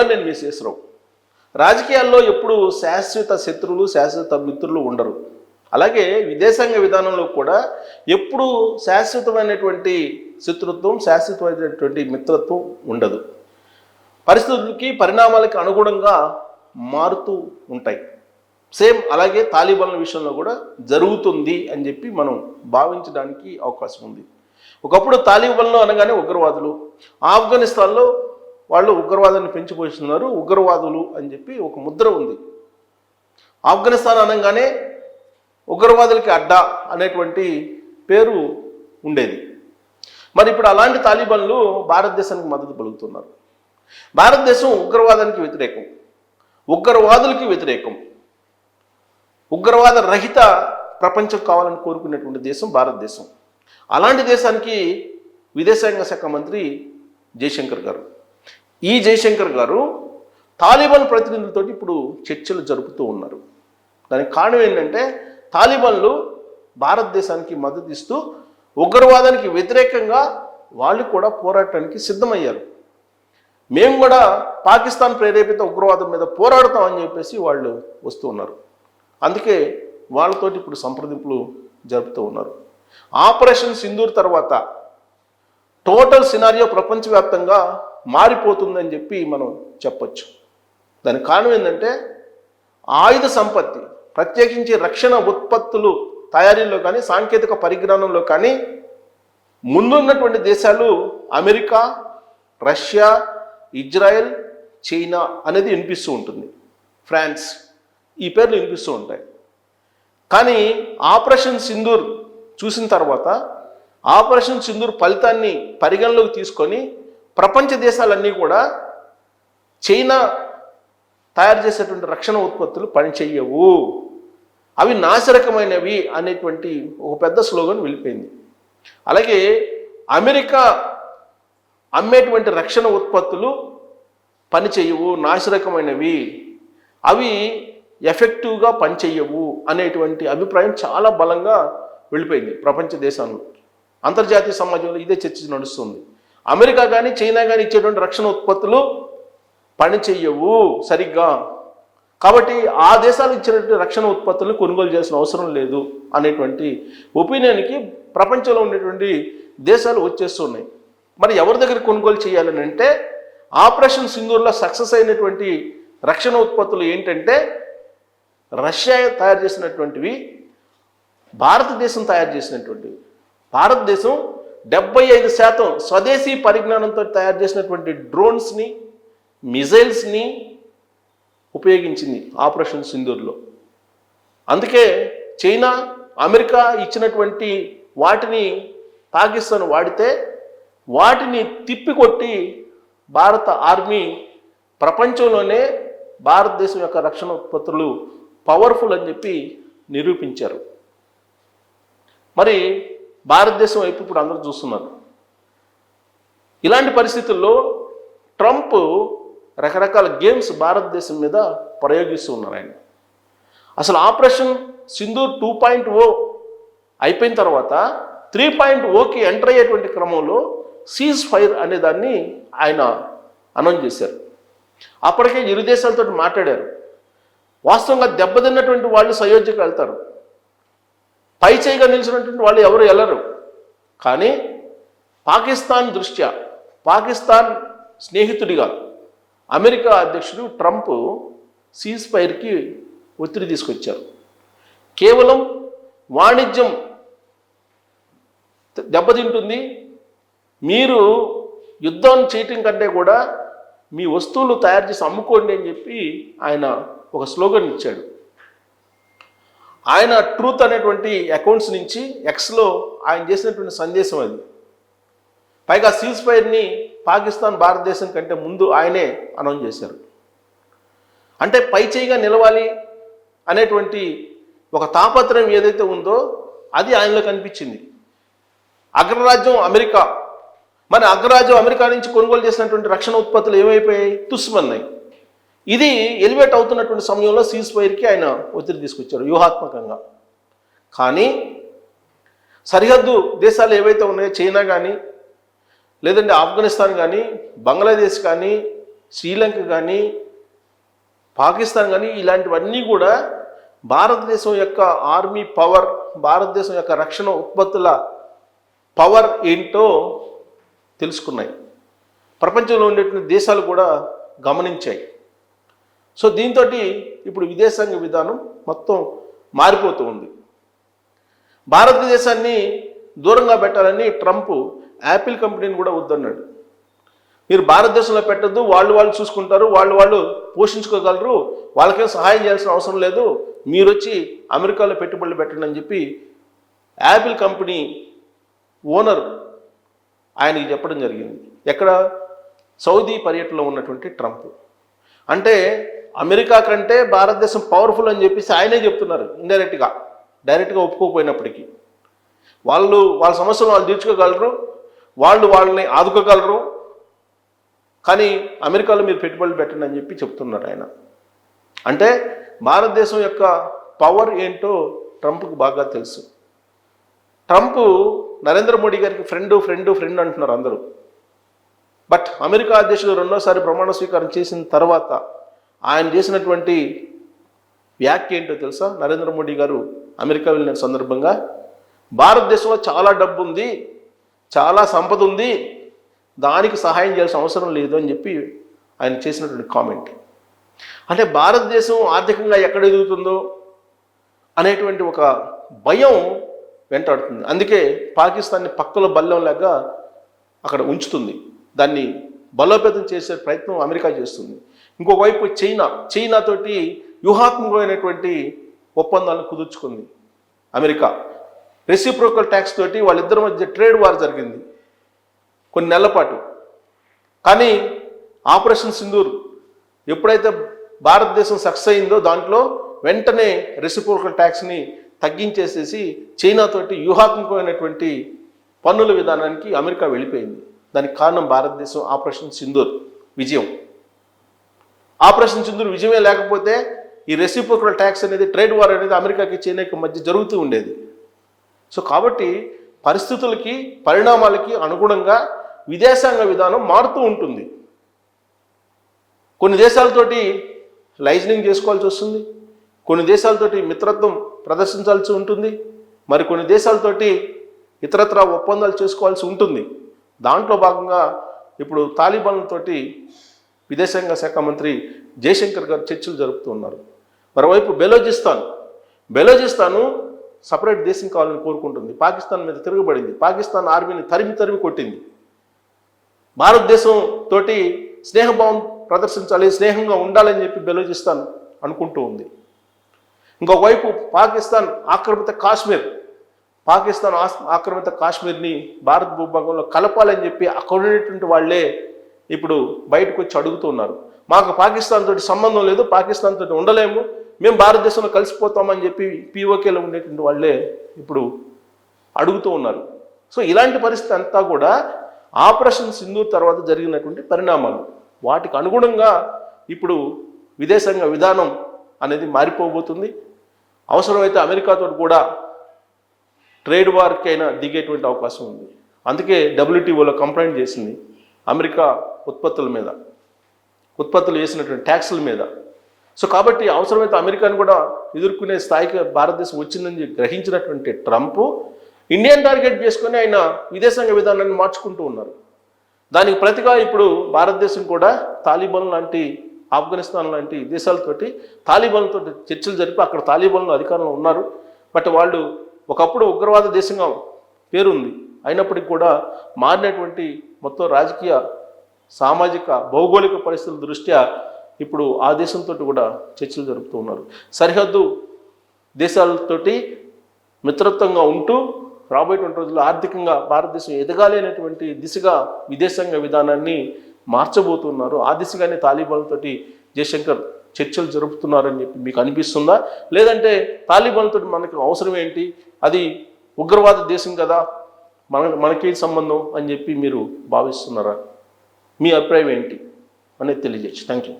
మల్లనేని విశ్వేశ్వరరావు రాజకీయాల్లో ఎప్పుడు శాశ్వత శత్రువులు శాశ్వత మిత్రులు ఉండరు. అలాగే విదేశాంగ విధానంలో కూడా ఎప్పుడు శాశ్వతమైనటువంటి శత్రుత్వం శాశ్వతమైనటువంటి మిత్రత్వం ఉండదు. పరిస్థితులకి పరిణామాలకి అనుగుణంగా మారుతూ ఉంటాయి. సేమ్ అలాగే తాలిబాన్ల విషయంలో కూడా జరుగుతుంది అని చెప్పి మనం భావించడానికి అవకాశం ఉంది. ఒకప్పుడు తాలిబాన్లు అనగానే ఉగ్రవాదులు. ఆఫ్ఘనిస్తాన్లో వాళ్ళు ఉగ్రవాదాన్ని పెంచి పోషిస్తున్నారు ఉగ్రవాదులు అని చెప్పి ఒక ముద్ర ఉంది. ఆఫ్ఘనిస్తాన్ అనగానే ఉగ్రవాదులకి అడ్డా అనేటువంటి పేరు ఉండేది. మరి ఇప్పుడు అలాంటి తాలిబాన్లు భారతదేశానికి మద్దతు పలుకుతున్నారు. భారతదేశం ఉగ్రవాదానికి వ్యతిరేకం. ఉగ్రవాదులకి వ్యతిరేకం. ఉగ్రవాద రహిత ప్రపంచం కావాలని కోరుకునేటువంటి దేశం భారతదేశం. అలాంటి దేశానికి విదేశాంగ శాఖ మంత్రి జయశంకర్ గారు. ఈ జయశంకర్ గారు తాలిబాన్ ప్రతినిధులతో ఇప్పుడు చర్చలు జరుపుతూ ఉన్నారు. దానికి కారణం ఏంటంటే తాలిబాన్లు భారతదేశానికి మద్దతు ఇస్తూ ఉగ్రవాదానికి వ్యతిరేకంగా వాళ్ళు కూడా పోరాటానికి సిద్ధమయ్యారు. మేము కూడా పాకిస్తాన్ ప్రేరేపిత ఉగ్రవాదం మీద పోరాడతామని చెప్పేసి వాళ్ళు వస్తూ ఉన్నారు. అందుకే వాళ్ళతోటి ఇప్పుడు సంప్రదింపులు జరుపుతూ ఉన్నారు. ఆపరేషన్ సింధూర్ తర్వాత టోటల్ సినారియో ప్రపంచవ్యాప్తంగా మారిపోతుందని చెప్పి మనం చెప్పచ్చు. దానికి కారణం ఏంటంటే ఆయుధ సంపత్తి ప్రత్యేకించి రక్షణ ఉత్పత్తులు తయారీలో కానీ సాంకేతిక పరిజ్ఞానంలో కానీ ముందున్నటువంటి దేశాలు అమెరికా రష్యా ఇజ్రాయెల్ చైనా అనేది వినిపిస్తూ ఉంటుంది. ఫ్రాన్స్ ఈ పేర్లు వినిపిస్తూ ఉంటాయి. కానీ ఆపరేషన్ సింధూర్ చూసిన తర్వాత ఆపరేషన్ సింధూర్ ఫలితాన్ని పరిగణలోకి తీసుకొని ప్రపంచ దేశాలన్నీ కూడా చైనా తయారు చేసేటువంటి రక్షణ ఉత్పత్తులు పనిచేయవు అవి నాశరకమైనవి అనేటువంటి ఒక పెద్ద స్లోగన్ వెళ్ళిపోయింది. అలాగే అమెరికా అమ్మేటువంటి రక్షణ ఉత్పత్తులు పనిచేయవు నాశరకమైనవి. అవి ఎఫెక్టివ్గా పనిచేయవు అనేటువంటి అభిప్రాయం చాలా బలంగా వెళ్ళిపోయింది ప్రపంచ దేశాల్లో. అంతర్జాతీయ సమాజంలో ఇదే చర్చ నడుస్తుంది. అమెరికా కానీ చైనా కానీ ఇచ్చేటువంటి రక్షణ ఉత్పత్తులు పని సరిగ్గా. కాబట్టి ఆ దేశాలు ఇచ్చినటువంటి రక్షణ ఉత్పత్తులను కొనుగోలు చేసిన అవసరం లేదు అనేటువంటి ఒపీనియన్కి ప్రపంచంలో ఉండేటువంటి దేశాలు వచ్చేస్తున్నాయి. మరి ఎవరి దగ్గర కొనుగోలు చేయాలని అంటే ఆపరేషన్ సింధూర్లో సక్సెస్ అయినటువంటి రక్షణ ఉత్పత్తులు ఏంటంటే రష్యా తయారు చేసినటువంటివి భారతదేశం తయారు చేసినటువంటివి. భారతదేశం డెబ్బై ఐదు శాతం స్వదేశీ పరిజ్ఞానంతో తయారు చేసినటువంటి డ్రోన్స్ని మిజైల్స్ని ఉపయోగించింది ఆపరేషన్ సింధూర్లో. అందుకే చైనా అమెరికా ఇచ్చినటువంటి వాటిని పాకిస్తాన్ వాడితే వాటిని తిప్పికొట్టి భారత ఆర్మీ ప్రపంచంలోనే భారతదేశం యొక్క రక్షణ ఉత్పత్తులు పవర్ఫుల్ అని చెప్పి నిరూపించారు. మరి భారతదేశం వైపు ఇప్పుడు అందరూ చూస్తున్నారు. ఇలాంటి పరిస్థితుల్లో ట్రంప్ రకరకాల గేమ్స్ భారతదేశం మీద ప్రయోగిస్తూ ఉన్నారు ఆయన. అసలు operation Sindoor two point O అయిపోయిన తర్వాత త్రీ పాయింట్ ఓకి ఎంటర్ అయ్యేటువంటి క్రమంలో సీజ్ ఫైర్ అనే దాన్ని ఆయన అనౌన్స్ చేశారు. అప్పటికే ఇరు దేశాలతో మాట్లాడారు. వాస్తవంగా దెబ్బతిన్నటువంటి వాళ్ళు సయోధ్యకు వెళ్తారు. పై చేయిగా నిలిచినటువంటి వాళ్ళు ఎవరు వెళ్ళరు కానీ పాకిస్తాన్ దృష్ట్యా పాకిస్తాన్ స్నేహితుడిగా అమెరికా అధ్యక్షుడు ట్రంప్ సీజ్ ఫైర్కి ఒత్తిడి తీసుకొచ్చారు. కేవలం వాణిజ్యం దెబ్బతింటుంది. మీరు యుద్ధం చేయటం కంటే కూడా మీ వస్తువులు తయారు చేసి అమ్ముకోండి అని చెప్పి ఆయన ఒక స్లోగన్ ఇచ్చాడు. ఆయన ట్రూత్ అనేటువంటి అకౌంట్స్ నుంచి ఎక్స్లో ఆయన చేసినటువంటి సందేశం అది. పైగా సీజ్ ఫైర్ని పాకిస్తాన్ భారతదేశం కంటే ముందు ఆయనే అనౌన్స్ చేశారు. అంటే పై చేయిగా నిలవాలి అనేటువంటి ఒక తాపత్రయం ఏదైతే ఉందో అది ఆయనలో కనిపించింది. అగ్రరాజ్యం అమెరికా. మరి అగ్రరాజ్యం అమెరికా నుంచి కొనుగోలు చేసినటువంటి రక్షణ ఉత్పత్తులు ఏమైపోయాయి? తుస్మన్నాయి ఇది ఎలివేట్ అవుతున్నటువంటి సమయంలో సీజ్ ఫైర్కి ఆయన ఒత్తిడి తీసుకొచ్చారు వ్యూహాత్మకంగా. కానీ సరిహద్దు దేశాలు ఏవైతే ఉన్నాయో చైనా కానీ లేదంటే ఆఫ్ఘనిస్తాన్ కానీ బంగ్లాదేశ్ కానీ శ్రీలంక కానీ పాకిస్తాన్ కానీ ఇలాంటివన్నీ కూడా భారతదేశం యొక్క ఆర్మీ పవర్ భారతదేశం యొక్క రక్షణ ఉత్పత్తుల పవర్ ఏంటో తెలుసుకున్నాయి. ప్రపంచంలో ఉండేటువంటి దేశాలు కూడా గమనించాయి. సో దీంతో ఇప్పుడు విదేశాంగ విధానం మొత్తం మారిపోతూ ఉంది. భారతదేశాన్ని దూరంగా పెట్టాలని ట్రంప్ యాపిల్ కంపెనీని కూడా వద్దన్నాడు. మీరు భారతదేశంలో పెట్టద్దు వాళ్ళు వాళ్ళు చూసుకుంటారు వాళ్ళు వాళ్ళు పోషించుకోగలరు వాళ్ళకేం సహాయం చేయాల్సిన అవసరం లేదు మీరు వచ్చి అమెరికాలో పెట్టుబడులు పెట్టండి అని చెప్పి యాపిల్ కంపెనీ ఓనర్ ఆయనకి చెప్పడం జరిగింది. ఎక్కడ? సౌదీ పర్యటనలో ఉన్నటువంటి ట్రంప్. అంటే అమెరికా కంటే భారతదేశం పవర్ఫుల్ అని చెప్పేసి ఆయనే చెప్తున్నారు ఇండైరెక్ట్గా డైరెక్ట్గా ఒప్పుకోకపోయినప్పటికీ. వాళ్ళు వాళ్ళ సమస్యలు వాళ్ళు తీర్చుకోగలరు వాళ్ళు వాళ్ళని ఆదుకోగలరు కానీ అమెరికాలో మీరు పెట్టుబడులు పెట్టండి అని చెప్పి చెప్తున్నారు ఆయన. అంటే భారతదేశం యొక్క పవర్ ఏంటో ట్రంప్కు బాగా తెలుసు. ట్రంప్ నరేంద్ర మోడీ గారికి ఫ్రెండ్ ఫ్రెండ్ ఫ్రెండ్ అంటున్నారు అందరూ. బట్ అమెరికా అధ్యక్షుడు రెండోసారి ప్రమాణ స్వీకారం చేసిన తర్వాత ఆయన చేసినటువంటి వ్యాఖ్య ఏంటో తెలుసా? నరేంద్ర మోడీ గారు అమెరికా వెళ్ళిన సందర్భంగా భారతదేశంలో చాలా డబ్బు ఉంది చాలా సంపద ఉంది దానికి సహాయం చేయాల్సిన అవసరం లేదు అని చెప్పి ఆయన చేసినటువంటి కామెంట్ అంటే భారతదేశం ఆర్థికంగా ఎక్కడ ఎదుగుతుందో అనేటువంటి ఒక భయం వెంటాడుతుంది. అందుకే పాకిస్తాన్ని పక్కలో బల్లం లాగా అక్కడ ఉంచుతుంది. దాన్ని బలోపేతం చేసే ప్రయత్నం అమెరికా చేస్తుంది. ఇంకోవైపు వైపు చైనా చైనాతోటి వ్యూహాత్మకమైనటువంటి ఒప్పందాలను కుదుర్చుకుంది అమెరికా. రెసిప్రోకల్ ట్యాక్స్ తోటి వాళ్ళిద్దరి మధ్య ట్రేడ్ వార్ జరిగింది కొన్ని నెలల పాటు. కానీ ఆపరేషన్ సింధూర్ ఎప్పుడైతే భారతదేశం సక్సెస్ అయిందో దాంట్లో వెంటనే రెసిప్రోకల్ ట్యాక్స్ని తగ్గించేసేసి చైనాతోటి వ్యూహాత్మకమైనటువంటి పన్నుల విధానానికి అమెరికా వెళ్ళిపోయింది. దానికి కారణం భారతదేశం ఆపరేషన్ సింధూర్ విజయం. ఆపరేషన్ సింధూర్ విజయమే లేకపోతే ఈ రెసిప్రోకల్ ట్యాక్స్ అనేది ట్రేడ్ వార్ అనేది అమెరికాకి చైనాకి మధ్య జరుగుతూ ఉండేది. సో కాబట్టి పరిస్థితులకి పరిణామాలకి అనుగుణంగా విదేశాంగ విధానం మారుతూ ఉంటుంది. కొన్ని దేశాలతోటి లైజనింగ్ చేసుకోవాల్సి వస్తుంది. కొన్ని దేశాలతోటి మిత్రత్వం ప్రదర్శించాల్సి ఉంటుంది. మరి కొన్ని దేశాలతోటి ఇతరత్ర ఒప్పందాలు చేసుకోవాల్సి ఉంటుంది. దాంట్లో భాగంగా ఇప్పుడు తాలిబాన్లతోటి విదేశాంగ శాఖ మంత్రి జయశంకర్ గారు చర్చలు జరుపుతూ ఉన్నారు. మరోవైపు బెలోచిస్తాన్. బెలోచిస్తాను సపరేట్ దేశం కావాలని కోరుకుంటుంది. పాకిస్తాన్ మీద తిరగబడింది. పాకిస్తాన్ ఆర్మీని తరిమి తరిమి కొట్టింది. భారతదేశం తోటి స్నేహభావం ప్రదర్శించాలి స్నేహంగా ఉండాలని చెప్పి బెలోచిస్తాన్ అనుకుంటూ ఉంది. ఇంకోవైపు పాకిస్తాన్ ఆక్రమిత కాశ్మీర్. పాకిస్తాన్ ఆక్రమిత కాశ్మీర్ని భారత భూభాగంలో కలపాలని చెప్పి అక్కడ ఉండేటువంటి వాళ్ళే ఇప్పుడు బయటకు వచ్చి అడుగుతున్నారు మాకు పాకిస్తాన్ తోటి సంబంధం లేదు పాకిస్తాన్ తోటి ఉండలేము మేము భారతదేశంలో కలిసిపోతామని చెప్పి పీఓకేలో ఉండేటువంటి వాళ్ళే ఇప్పుడు అడుగుతూ ఉన్నారు. సో ఇలాంటి పరిస్థితి అంతా కూడా ఆపరేషన్ సింధూర్ తర్వాత జరిగినటువంటి పరిణామాలు. వాటికి అనుగుణంగా ఇప్పుడు విదేశాంగ విధానం అనేది మారిపోబోతుంది. అవసరమైతే అమెరికాతో కూడా ట్రేడ్ వార్కి అయినా దిగేటువంటి అవకాశం ఉంది. అందుకే డబ్ల్యూటీఓలో కంప్లైంట్ చేసింది అమెరికా ఉత్పత్తుల మీద ఉత్పత్తులు వేసినటువంటి ట్యాక్సుల మీద. సో కాబట్టి అవసరమైతే అమెరికాను కూడా ఎదుర్కొనే స్థాయికి భారతదేశం వచ్చిందని గ్రహించినటువంటి ట్రంప్ ఇండియన్ టార్గెట్ చేసుకొని ఆయన విదేశాంగ విధానాన్ని మార్చుకుంటూ ఉన్నారు. దానికి ప్రతిగా ఇప్పుడు భారతదేశం కూడా తాలిబాన్ లాంటి ఆఫ్ఘనిస్తాన్ లాంటి దేశాలతోటి తాలిబాన్లతో చర్చలు జరిపి అక్కడ తాలిబాన్లు అధికారంలో ఉన్నారు. బట్ వాళ్ళు ఒకప్పుడు ఉగ్రవాద దేశంగా పేరుంది. అయినప్పటికీ కూడా మారినటువంటి మొత్తం రాజకీయ సామాజిక భౌగోళిక పరిస్థితుల దృష్ట్యా ఇప్పుడు ఆ దేశంతో కూడా చర్చలు జరుపుతూ ఉన్నారు. సరిహద్దు దేశాలతోటి మిత్రత్వంగా ఉంటూ రాబోయేటువంటి రోజుల్లో ఆర్థికంగా భారతదేశం ఎదగాలి అనేటువంటి దిశగా విదేశాంగ విధానాన్ని మార్చబోతున్నారు. ఆ దిశగానే తాలిబాన్లతోటి జయశంకర్ చర్చలు జరుపుతున్నారని చెప్పి మీకు అనిపిస్తుందా? లేదంటే తాలిబాన్తో మనకు అవసరం ఏంటి? అది ఉగ్రవాద దేశం కదా మన మనకేం సంబంధం అని చెప్పి మీరు భావిస్తున్నారా? మీ అభిప్రాయం ఏంటి? అనేది తెలియజేయచ్చు. Thank you